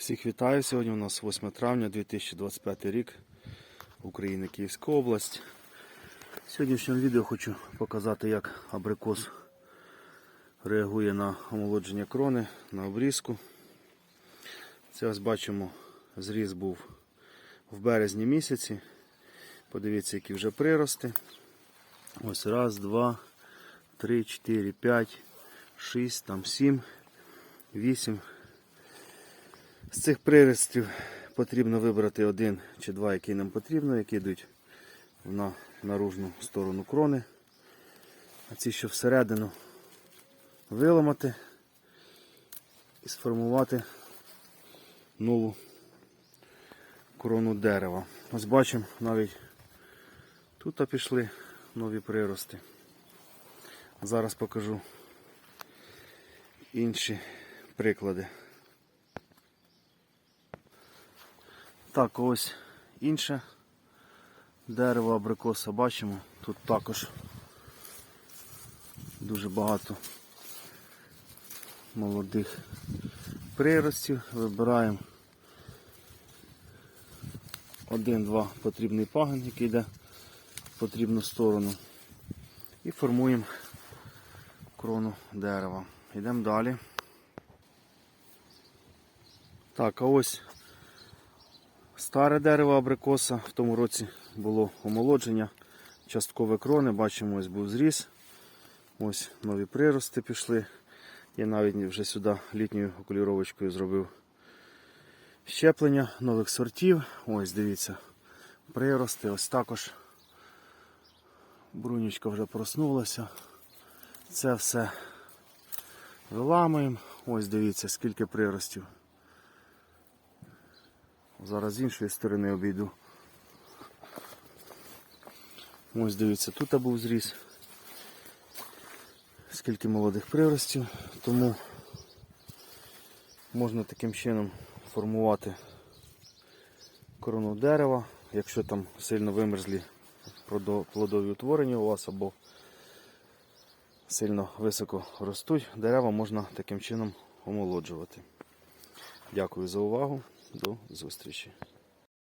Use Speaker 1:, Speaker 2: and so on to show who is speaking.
Speaker 1: Всіх вітаю. Сьогодні у нас 8 травня 2025 рік. Україна, Київська область. В сьогоднішньому відео хочу показати, як абрикос реагує на омолодження крони, на обрізку. Це ось бачимо, зріз був в березні місяці. Подивіться, які вже прирости. Ось раз, два, три, чотири, п'ять, шість, там сім, вісім. З цих приростів потрібно вибрати один чи два, які нам потрібно, які йдуть на наружну сторону крони. А ці, що всередину виламати і сформувати нову крону дерева. Ось бачимо, навіть тут пішли нові прирости. Зараз покажу інші приклади. Так, ось інше дерево абрикоса бачимо. Тут також дуже багато молодих приростів. Вибираємо один-два потрібний пагін, який йде в потрібну сторону. І формуємо крону дерева. Йдемо далі. Так, а ось Старе дерево абрикоса в тому році було омолодження, часткове крони, бачимо, ось був зріз. Ось нові прирости пішли. Я навіть вже сюди літньою окуліровочкою зробив щеплення нових сортів. Ось дивіться, прирости. Ось також брунічка вже проснулася. Це все виламуємо. Ось дивіться, скільки приростів. Зараз з іншої сторони обійду. Ось дивіться, тут був зріз. Скільки молодих приростів, тому можна таким чином формувати корону дерева, якщо там сильно вимерзлі плодові утворення у вас або сильно високо ростуть, дерева можна таким чином омолоджувати. Дякую за увагу. До зустрічі.